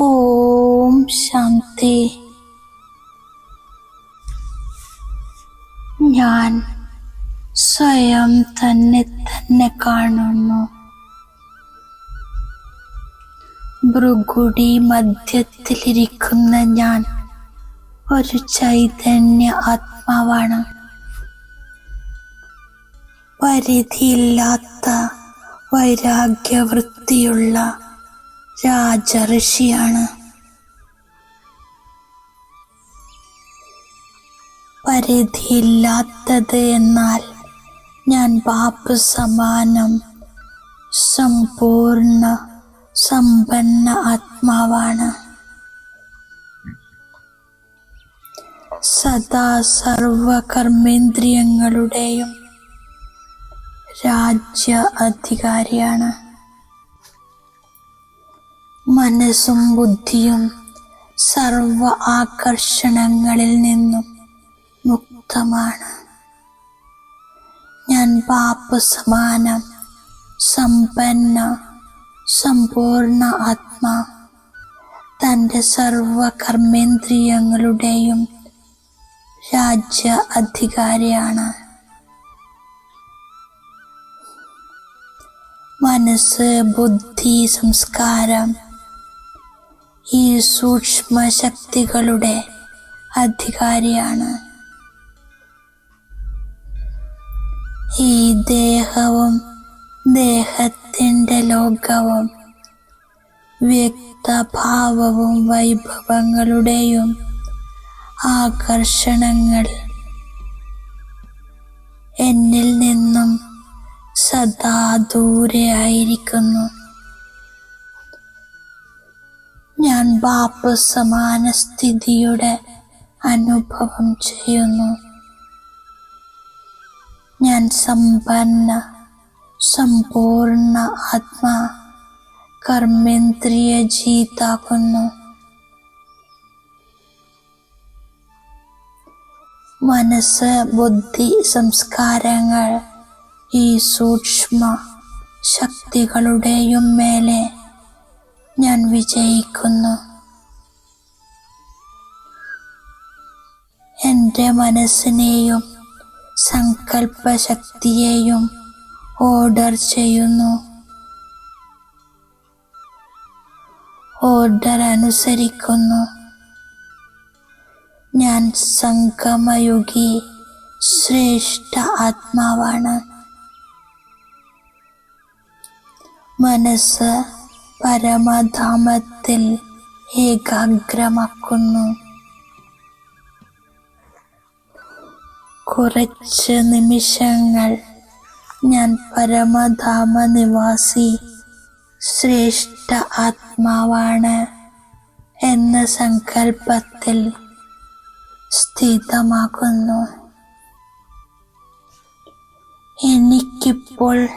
ഓം ശാന്തി. ഞാൻ സ്വയം തന്നെ തന്നെ കാണുന്നു. ഭൃഗുടി മധ്യത്തിലിരിക്കുന്ന ഞാൻ ഒരു ചൈതന്യ ആത്മാവാണ്. പരിധിയില്ലാത്ത വൈരാഗ്യവൃത്തിയുള്ള രാജഋഷിയാണ്. പരിധിയില്ലാത്തത് എന്നാൽ ഞാൻ ബാപ്പ് സമാനം സമ്പൂർണ സമ്പന്ന ആത്മാവാണ്. സദാ സർവകർമ്മേന്ദ്രിയങ്ങളുടെയും രാജ്യ അധികാരിയാണ്. മനസ്സും ബുദ്ധിയും സർവ ആകർഷണങ്ങളിൽ നിന്നും മുക്തമാണ്. ഞാൻ പാപ്പ സമാനം സമ്പന്ന സമ്പൂർണ ആത്മാ. തന്റെ സർവ കർമ്മേന്ദ്രിയങ്ങളുടെയും രാജ്യ അധികാരിയാണ്. മനസ്സ് ബുദ്ധി സംസ്കാരം ഈ സൂക്ഷ്മ ശക്തികളുടെ അധികാരിയാണ്. ഈ ദേഹവും ദേഹത്തിന്റെ ലോകവും വ്യക്തഭാവവും വൈഭവങ്ങളുടെയും ആകർഷണങ്ങൾ എന്നിൽ നിന്നും സദാ ദൂരെ ബാപ്പ് സമാന സ്ഥിതിയുടെ അനുഭവം ചെയ്യുന്നു. ഞാൻ സമ്പന്ന സമ്പൂർണ ആത്മാ കർമ്മേന്ദ്രിയ ജീതാകുന്നു മനസ്സ് ബുദ്ധി സംസ്കാരങ്ങൾ ഈ സൂക്ഷ്മ ശക്തികളുടെയും മേലെ ഞാൻ വിജയിക്കുന്നു. എന്റെ മനസ്സിനെയും സങ്കല്പശക്തിയെയും ഓർഡർ ചെയ്യുന്നു. ഓർഡർ അനുസരിക്കുന്നു. ഞാൻ സംഗമയുഗി ശ്രേഷ്ഠ ആത്മാവാണ്. മനസ്സ് പരമധാമത്തിൽ ഏകാഗ്രമാക്കുന്നു. കുറച്ച് നിമിഷങ്ങൾ ഞാൻ പരമധാമ നിവാസി ശ്രേഷ്ഠ ആത്മാവാണ് എന്ന സങ്കല്പത്തിൽ സ്ഥിതമാക്കുന്നു എനിക്കിപ്പോൾ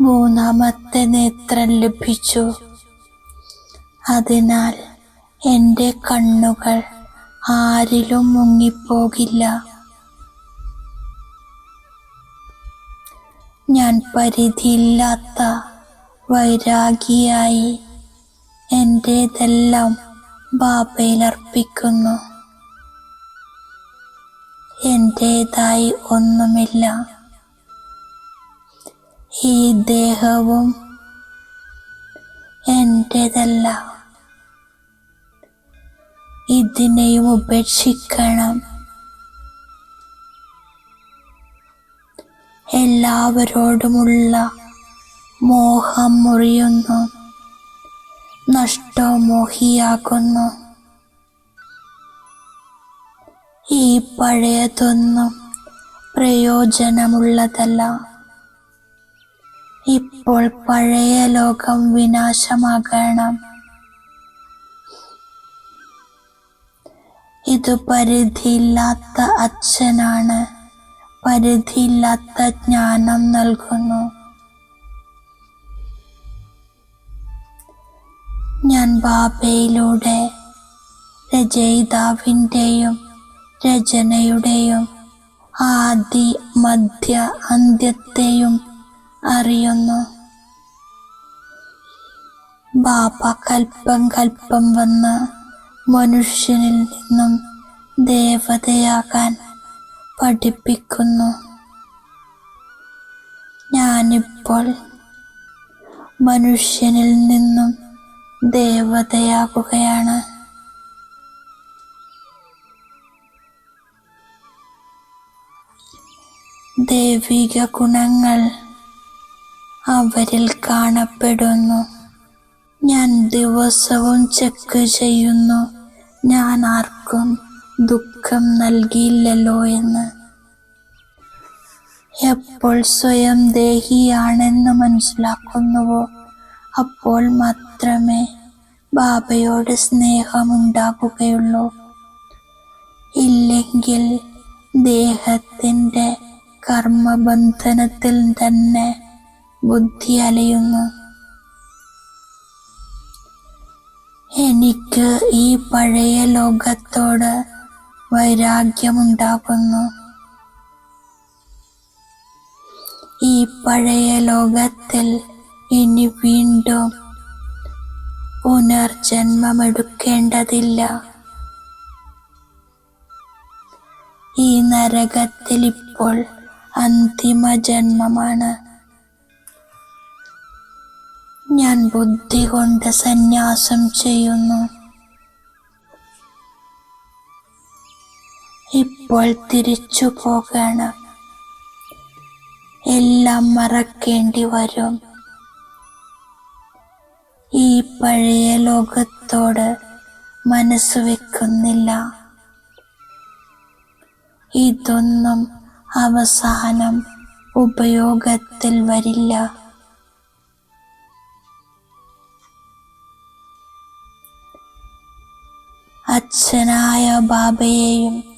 മൂന്നാമത്തെ നേത്രം ലഭിച്ചു. അതിനാൽ എന്റെ കണ്ണുകൾ ആരിലും മുങ്ങിപ്പോകില്ല. ഞാൻ പരിധിയില്ലാത്ത വൈരാഗിയായി എന്റേതെല്ലാം ബാബയിൽ അർപ്പിക്കുന്നു. എന്റേതായി ഒന്നുമില്ല. ഈ ദേഹവും എന്റേതല്ല ഇതിനെയും ഉപേക്ഷിക്കണം. എല്ലാവരോടുമുള്ള മോഹം മുറിയുന്നു. നഷ്ടമോഹിയാക്കുന്നു ഈ പഴയതൊന്നും പ്രയോജനമുള്ളതല്ല. ഇപ്പോൾ പഴയ ലോകം വിനാശമാകണം. ഇത് പരിധിയില്ലാത്ത അച്ഛനാണ്. പരിധിയില്ലാത്ത ജ്ഞാനം നൽകുന്നു. ഞാൻ ബാബയിലൂടെ രചയിതാവിന്റെയും രചനയുടെയും ആദി മധ്യ അന്ത്യത്തെയും അറിയുന്നു. ബാബ കൽപ്പം കൽപ്പം വന്ന് മനുഷ്യനിൽ നിന്നും ദേവതയാകാൻ പഠിപ്പിക്കുന്നു. ഞാനിപ്പോൾ മനുഷ്യനിൽ നിന്നും ദേവതയാകുകയാണ്. ദൈവിക ഗുണങ്ങൾ അവരിൽ കാണപ്പെടുന്നു. ഞാൻ ദിവസവും ചെക്ക് ചെയ്യുന്നു. ഞാൻ ആർക്കും ദുഃഖം നൽകിയില്ലല്ലോ എന്ന്. എപ്പോൾ സ്വയം ദേഹിയാണെന്ന് മനസ്സിലാക്കുന്നുവോ? അപ്പോൾ മാത്രമേ ബാബയോട് സ്നേഹമുണ്ടാകുകയുള്ളൂ. ഇല്ലെങ്കിൽ ദേഹത്തിന്റെ കർമ്മബന്ധനത്തിൽ തന്നെ ബുദ്ധി അലയുന്നു. എനിക്ക് ഈ പഴയ ലോകത്തോട് വൈരാഗ്യമുണ്ടാകുന്നു. ഈ പഴയ ലോകത്തിൽ ഇനി വീണ്ടും പുനർജന്മമെടുക്കേണ്ടതില്ല. ഈ നരകത്തിൽ ഇപ്പോൾ അന്തിമ ജന്മമാണ്. ഞാൻ ബുദ്ധി കൊണ്ട് സന്യാസം ചെയ്യുന്നു. ഇപ്പോൾ തിരിച്ചു പോകണം. എല്ലാം മറക്കേണ്ടി വരും. ഈ പഴയ ലോകത്തോട് മനസ്സ് വെക്കുന്നില്ല. ഇതൊന്നും അവസാനം ഉപയോഗത്തിൽ വരില്ല. അച്ഛനായ ബാബയെയും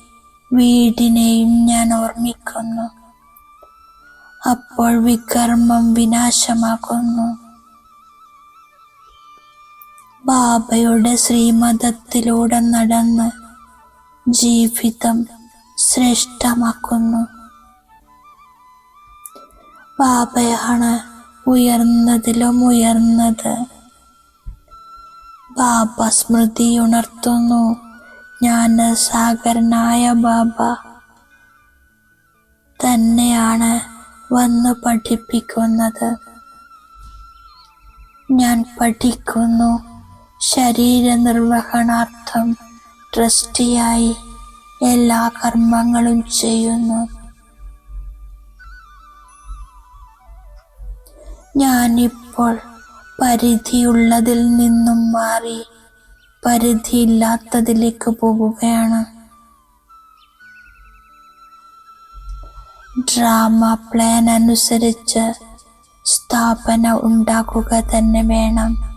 വീടിനെയും ഞാൻ ഓർമ്മിക്കുന്നു. അപ്പോൾ വികർമ്മം വിനാശമാകുന്നു. ബാബയുടെ ശ്രീമതത്തിലൂടെ നടന്ന് ജീവിതം ശ്രേഷ്ഠമാക്കുന്നു. ബാബയാണ് ഉയർന്നതിലും ഉയർന്നത്. ബാബ സ്മൃതി ഉണർത്തുന്നു ജ്ഞാന സാഗരനായ ബാബ തന്നെയാണ് വന്നു പഠിപ്പിക്കുന്നത്. ഞാൻ പഠിക്കുന്നു ശരീര നിർവഹണാർത്ഥം ട്രസ്റ്റിയായി എല്ലാ കർമ്മങ്ങളും ചെയ്യുന്നു. ഞാനിപ്പോൾ പരിധിയുള്ളതിൽ നിന്നും മാറി പരിധിയില്ലാത്തതിലേക്ക് പോകുകയാണ് ഡ്രാമ പ്ലാൻ അനുസരിച്ച് സ്ഥാപന ഉണ്ടാക്കുക തന്നെ വേണം.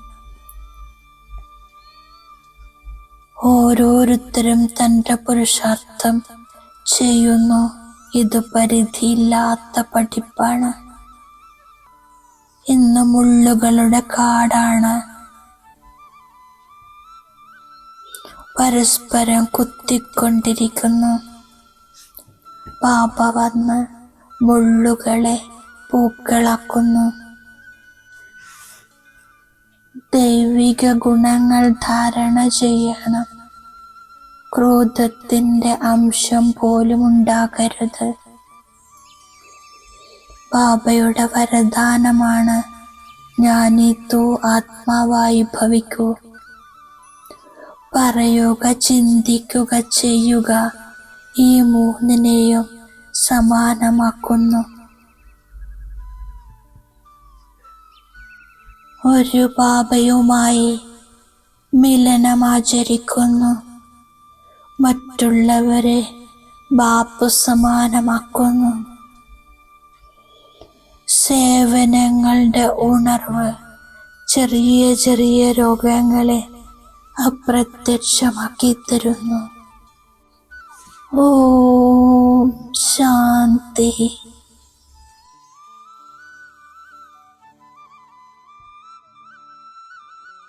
ഓരോരുത്തരും തന്റെ പുരുഷാർത്ഥം ചെയ്യുന്നു. ഇത് പരിധിയില്ലാത്ത പഠിപ്പാണ്. ഇന്ന് മുള്ളുകളുടെ കാടാണ്. പരസ്പരം കുത്തിക്കൊണ്ടിരിക്കുന്നു. പാപ വന്ന് മുള്ളുകളെ പൂക്കളാക്കുന്നു. ദൈവിക ഗുണങ്ങൾ ധാരണ ചെയ്യണം. ക്രോധത്തിന്റെ അംശം പോലും ഉണ്ടാകരുത്. ബാബയുടെ വരദാനമാണ് ഞാനിത്തു ആത്മാവായി ഭവിക്കൂ. പറയുക ചിന്തിക്കുക ചെയ്യുക. ഈ മൂന്നിനെയും സമാനമാക്കുന്നു. ഒരു പാപയുമായി മിലനമാചരിക്കുന്നു. മറ്റുള്ളവരെ ബാപ്പു സമാനമാക്കുന്നു. സേവനങ്ങളുടെ ഉണർവ് ചെറിയ ചെറിയ രോഗങ്ങളെ അപ്രത്യക്ഷമാക്കി തരുന്നു ഓം ശാന്തി.